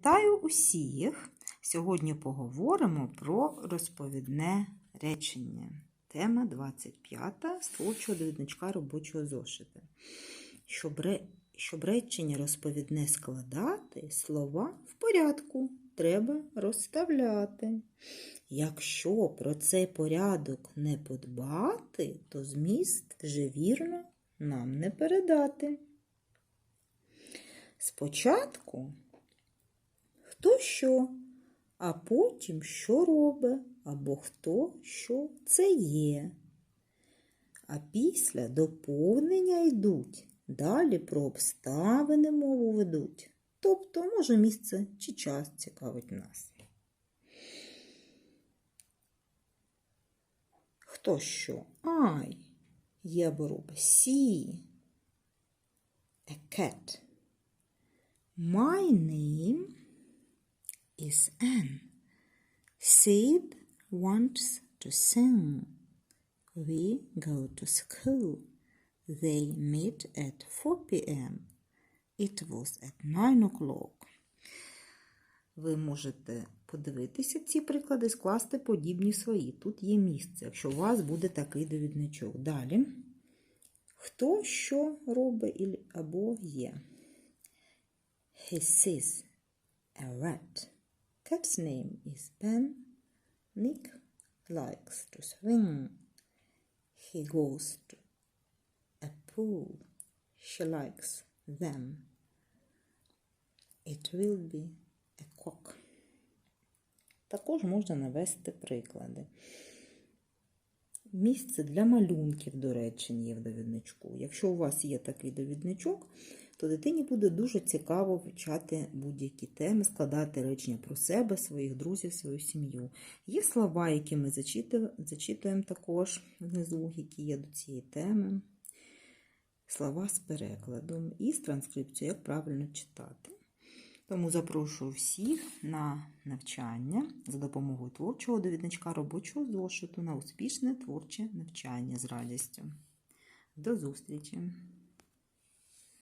Вітаю усіх! Сьогодні поговоримо про розповідне речення. Тема 25 з творчого довідничка робочого зошита. Щоб, ре... Щоб речення розповідне складати, слова в порядку треба розставляти. Якщо про цей порядок не подбати, то зміст вже вірно нам не передати. Спочатку хто що, а потім що робить, або хто що це є. А після доповнення йдуть, далі про обставини мову ведуть. Тобто, може, місце чи час цікавить нас. Хто що? I. Я беру see. A cat. My name is Anne. Sid wants to sing. We go to school. They meet at 4 p.m. It was at 9 o'clock. Ви можете подивитися ці приклади, скласти подібні свої. Тут є місце, якщо у вас буде такий довідничок. Далі. Хто що робить або є? He sees a rat. Cat's name is Ben. Nick likes to swing. He goes to a pool. She likes them. It will be a cock. Також можна навести приклади. Місце для малюнків, до речі, є в довідничку. Якщо у вас є такий довідничок, то дитині буде дуже цікаво вивчати будь-які теми, складати речення про себе, своїх друзів, свою сім'ю. Є слова, які ми зачиту- зачитуємо також внизу, які є до цієї теми. Слова з перекладом і з транскрипцією, як правильно читати. Тому запрошую всіх на навчання за допомогою творчого довідничка робочого зошиту на успішне творче навчання з радістю. До зустрічі!